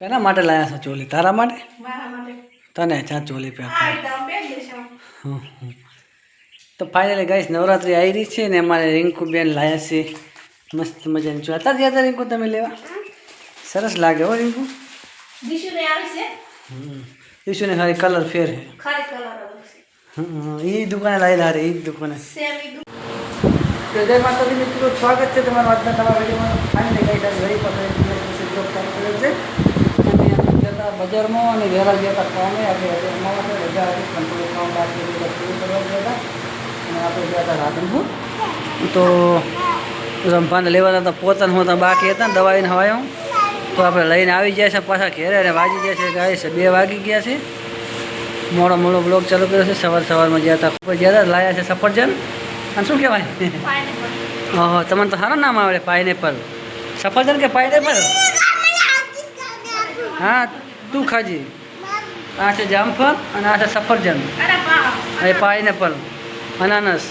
કેના માટે લાયા છો ચોલી? તારા માટે? તને ચા ચોલી પે આ રીતે આમ પહેરી દેશો. તો ફાઇનલી ગઈશ નવરાત્રિ આવી રહી છે ને અમારે રિંકુબેન લાયા છે. મસ્ત મજાની છો અત્યારે ગયા હતા રિંકુ તમે લેવા? સરસ લાગે હો રિંકુ. ઈશુને ખાલી કલર ફેર છે. એ દુકાને લાવેલા રે એ જ દુકાને. જય માતાજી મિત્રો સ્વાગત છે તમારું આજના તમારા વિડીયોમાં. ફાઇનલી ગઈ આજે ઘડી કર્યો છે. હતા બજારમાં અને વહેલા જતા કામે આપણે અમારા હતી કંટ્રોલ કામ બાકી બધા પૂરું કરવા ગયા અને આપણે ગયા હતા રાધનપુર. તો રંભાને લેવાના હતા પોતાના હોતા બાકી હતા ને દવાઈને હવાયો. તો આપણે લઈને આવી ગયા છે પાછા ઘેરે અને વાગી ગયા છે ગાય છે બે વાગી ગયા છે. મોડો મોડો બ્લોગ ચાલુ કર્યો છે સવાર સવારમાં ગયા હતા. ખૂબ ગયા હતા લાયા છે સફરજન. અને શું કહેવાય. ઓહો તમને તો સારું નામ આવડે પાઇનેપલ સફરજન કે પાઇનેપલ હા તું ખાજી. આ છે જામફળ અને આ છે સફરજન. એ પાઇનેપલ અનાનસ.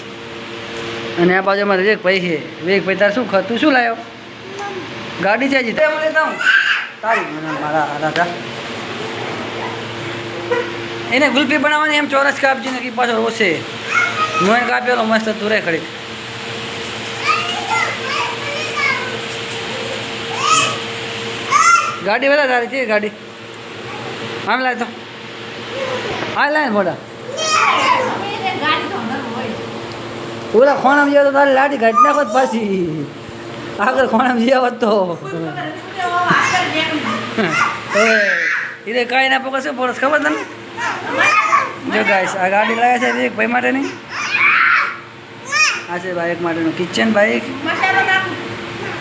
અને આ બાજુમાં વિવેક ભાઈ છે. વિવેક ભાઈ તાર શું ખા તું શું લાવ્યો ગાડી છે હજી તે મને તારી મને મારા રાધા એને ગુલ્ફી બનાવવાની એમ ચોરસ કાપજી ને પાછો રોશે મોય કાપેલો મસ્ત તુરે ખડી. ગાડી બધા તારી છે ગાડી? આમ લાય તો. આ લાય હોય. પૂરા ખોણામ જેવો તો તારી લાડી ઘટ નાખો પાછી. આગળ ખોણામ જેવો તો. એ કાંઈ ના પકડશે પોરસ ખબર તને? જો ગાઈસ આ ગાડી લાગે છે એક ભાઈ માટેની. આ છે બાઈક માટેનું કિચન બાઈક મસાલો નાખું.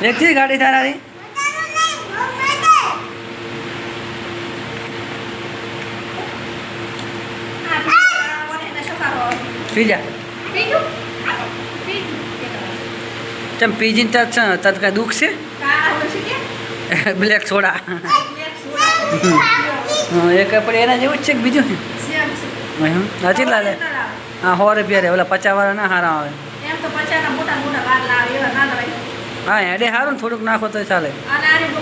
એક છે ગાડી તારાની આ બનાવવાને પીજા. ચમ પીજીને તાર છે તાર કાંઈ દુઃખ છે? Black soda. એક આપણે એના જેવું જ છે કે બીજું? નથી લાગે હા સો રૂપિયા રે ઓલા પચાસ વાળા ના સારા આવે. હા એડે સારું થોડુંક નાખો તો ચાલે. અને આને બહુ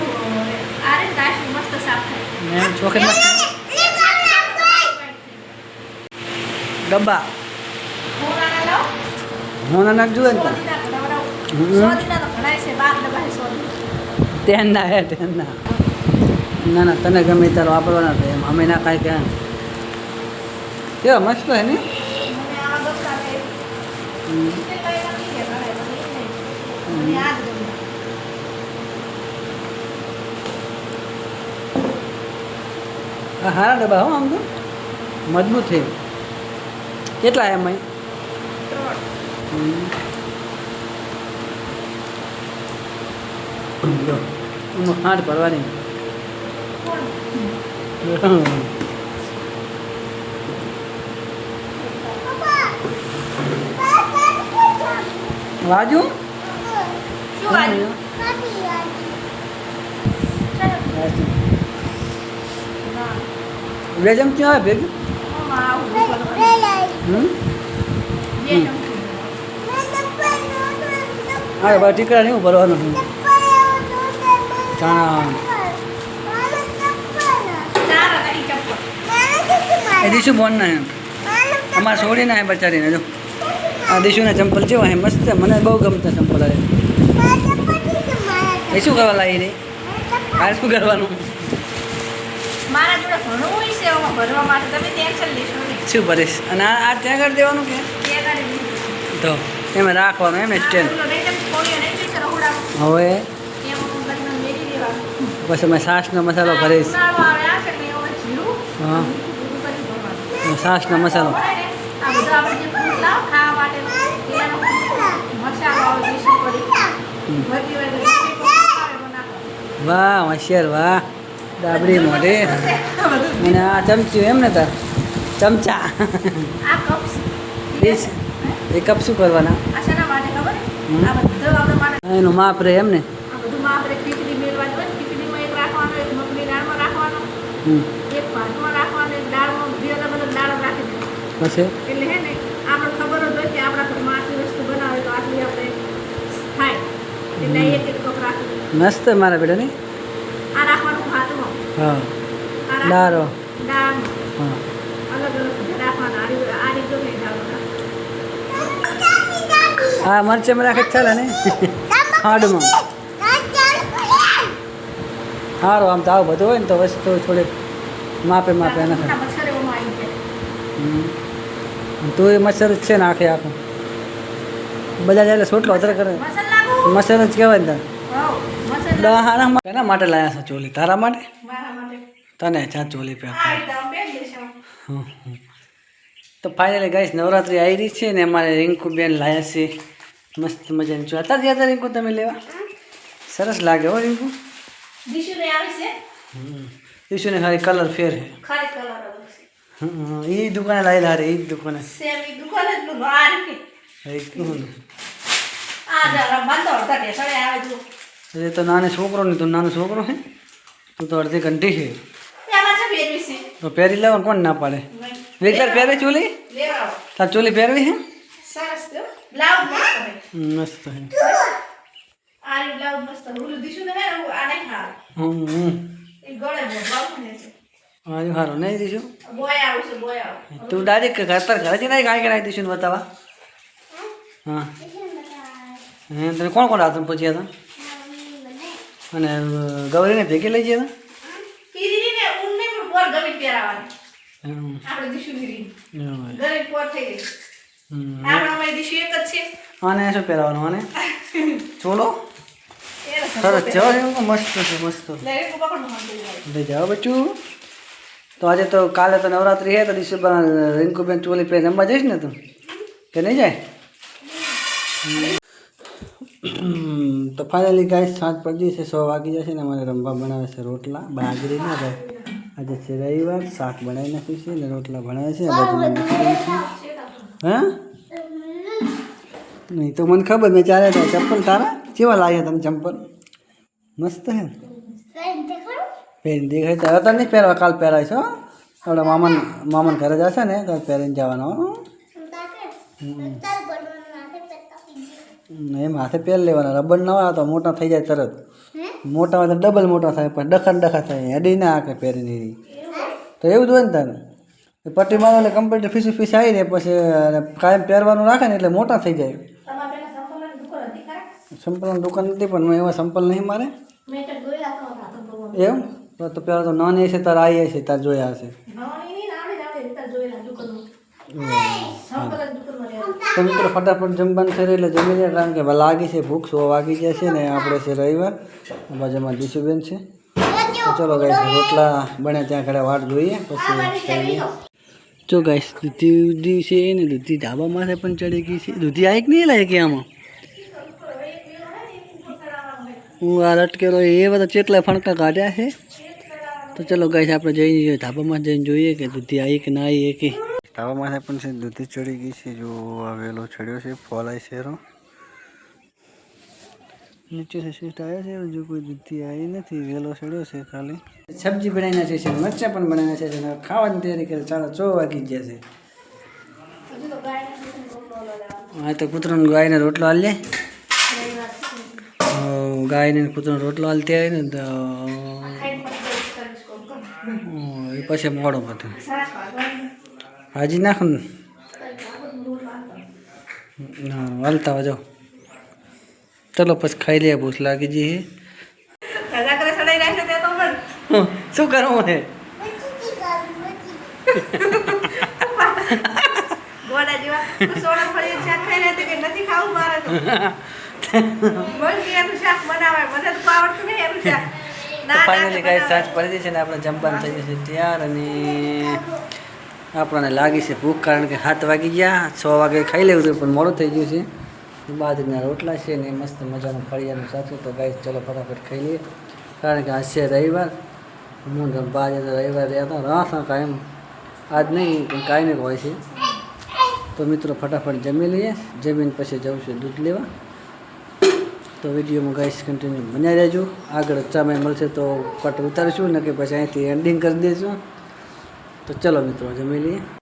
આને દાશી મસ્ત સાફ થાય એમ ચોખે મસ્ત ડબ્બા મોરાના લાવો. હું ના નાખ જોઈએ ને તાર. સોદીના ઘડાવડાવો. હમ. સોદીના તો ઘણાય છે, મોના ડબ્બા છે સોદી. ટેન ના હે તેન ના. ના ના તને ગમે ત્યારે વાપરવાના તો એમ. અમે ના કાંઈ કહે કેવા મસ્ત હે ને? સારા ડબ્બા હો આમ તો. મજબૂત છે. કેટલા એમ ખાંડ ભરવાની? વાજુ? વેજમ ચમચી આવે ભેગું? હા બા ટીકડા નહીં ભરવાનું ચણા. ચપ્પલ. એ દીશું બોન ના એમ અમારે છોડી ના બચારીને જો. આ દીશુના ચંપલ છે હે મસ્ત. મને બહુ ગમતા ચંપલ આવે એ શું કરવા લાગી રે? આ શું કરવાનું? મારા જોડે ઘણું છે એમાં ભરવા માટે તમે ટેન્શન લેશો શું ભરીશ અને આ આ ત્યાં આગળ દેવાનું કે. તો એમાં રાખવાનું એમ સ્ટેન્ડ. હવે. પછી અમે સાસનો મસાલો ભરીશ. હા. છાશનો મસાલો. વાહ હોશિયાર વાહ. ડાબડી મોઢે. અને આ ચમચી એમ ને તાર? ચમચા. એ કપ શું કરવાના? એનું માપ રહે એમ ને? પછી? મસ્ત મારા બેટા ને આ રાખવાનું હા. આરા- હા. હા મરચાં રાખે ચાલે ને? હાડમાં. સારું આમ તો આવું બધું હોય ને તો વસ્તુ થોડીક માપે માપે. હમ. તું એ મચ્છર જ છે ને આખે આખું. બધા એટલે સોટલો વધારે કરે. મચ્છર જ કહેવાય ને તારે. મસાલા એના માટે લાયા છો ચોલી? તારા માટે? તને ચા ચોલી પે. તો ફાઇનલી ગાઈશ નવરાત્રી આવી રહી છે ને અમારે રિંકુબેન લાયા છે. મસ્ત મજાની જો અત્યારે ગયા હતા રિંકુ તમે લેવા? સરસ લાગે હો રિંકુ. ઈશુને ખાલી કલર ફેર છે. છે. એ દુકાને લાવેલા રે એ જ દુકાને. દુકાન એ તો નાનો છોકરો નહીં તો નાનો છોકરો છે તું તો અડધી ઘંટી છે. તો પહેરી લેવાનું કોણ ના પાડે. વિકલર પહેરે ચોલી? તાર ચોલી પહેરવી છે. મસ્ત છે. હારું. નહીં આવું તું ડાયરેક્ટ અત્યારે ઘરે જ નહીં કરાવી દઈશું ને બતાવવા હા. તમે કોણ કોણ હાથ પૂછ્યા હતા? અને ગવરીને ગૌરીને ભેગી લઈ જઈએ કીધી ને? ઊન નહીં પણ પોર ગમી પહેરાવાની. હતા હમ, આપણે દીશુ ગીરી એવું હોય. ગરીબ પોર થઈ ગઈ. હમ. આપણે અમારી દીશુ એક જ છે. આને શું પહેરવાનું આને? ચોલો? એને સરસ. એવું મસ્ત છે મસ્ત. લઈ જાઓ બચ્ચું. તો આજે તો કાલે તો નવરાત્રી હે તો દિવસે રિંકુબેન ચોલી પહેરી રમવા જઈશ ને તું? કે નહીં જાય? તો ફાઇનલી ગાય સાંજ પડી છે સો વાગી જશે ને અમારે રમવા બનાવે છે રોટલા બાજરી ના ભાઈ. આજે છે રવિવાર શાક બનાવી નાખ્યું છે ને રોટલા બનાવે છે હા? નહીં તો મને ખબર મેં ચાલે તો ચપ્પલ તારા? કેવા લાગ્યા તમે ચંપલ? મસ્ત હે? પહેરી દેખાય તો હવે નહીં પહેરવા કાલ પહેરાય છો આપણા મામન મામન ઘરે જશે ને તો પહેરીને જવાનો હમ, એમ હાથે પહેલ લેવાના. રબર ના હોય તો મોટા થઈ જાય તરત. મોટા હોય તો ડબલ મોટા થાય પણ ડખા ડખા થાય. હેડી ના આકે પહેરીને તો એવું જ હોય ને તારે. એ પટ્ટી મારો એટલે કમ્પ્લીટ ફીસી ફીસ આવી ને પછી કાયમ પહેરવાનું રાખે ને એટલે મોટા થઈ જાય. સંપલન દુકાન સંપલની દુકાન નથી પણ મેં એવા સંપલ નહીં મારે. મેં તો જોયા તો હતા તો ભગવાન એમ? તો તો પહેલાં તો નાની હશે તારે આવી હશે તાર જોયા હશે. તો મિત્રો ફટાફટ જમવાનું થઈ એટલે જમી લે, કારણ કે લાગી છે ભૂખ, સો વાગી જાય છે ને આપણે છે રવિવાર. બાજુમાં દીશુબેન છે. તો ચલો ગાઈસ રોટલા બને ત્યાં ઘરે વાટ જોઈએ, પછી જો ગાઈસ દૂધી દૂધી છે ને, દૂધી ધાબામાં પણ ચડી ગઈ છે. દૂધી આવી કે નહીં લાગે કે આમાં? હું આ લટકેલો એ બધા ચેટલા ફણકા કાઢ્યા છે. તો ચલો ગાઈ આપણે જઈને ધાબામાં જઈને જોઈએ કે દૂધી આવી કે ના આવી કે ધાબામાં પણ છે, દૂધી ચડી ગઈ છે. જો આ વેલો ચડ્યો છે, ફોલાય શેરો નીચે શિફ્ટ આવ્યા છે, હજુ કોઈ દૂધી આવી નથી. વેલો ચડ્યો છે ખાલી. સબ્જી બનાવી નાખી છે, મરચાં પણ બનાવી નાખી છે ખાવાની તૈયારી કરે ચાલો ચો વાગી ગયા છે. હા, તો કૂતરાને ગાયને રોટલો હાલ લે. રવિવાર છે. ગાયને કૂતરાનો રોટલો હાલતી આવી ને તો પછી મોડો બધું. હાજી નાખ. હા હાલતા જાઓ ચલો પછી ખાઈ લે ભૂખ લાગી જઈએ શું કરવું હે? ફાઇનલી ગાય સાંજ પડી છે ને આપણે જમવાનું થઈ જશે ત્યાર અને આપણને લાગી છે ભૂખ કારણ કે સાત વાગી ગયા, છ વાગે ખાઈ લેવું હતું પણ મોડું થઈ ગયું છે. બાજરીના રોટલા છે ને મસ્ત મજાનું ફળિયાનું સાથે તો ગાય ચલો ફટાફટ ખાઈ લઈએ. કારણ કે આજ રવિવાર. હું આજે રવિવાર રહ્યા હતા. રાસ કાયમ આજ નહીં, પણ નહીં હોય છે. તો મિત્રો, ફટાફટ જમી લઈએ. જમીને પછી જવું છે દૂધ લેવા. તો વિડીયોમાં ગાઈસ કન્ટિન્યુ બન્યા રહેજો. આગળ સમય મળશે તો કટ ઉતારશું ને કે પછી અહીંથી એન્ડિંગ કરી દઈશું તો ચલો મિત્રો જમી લઈએ.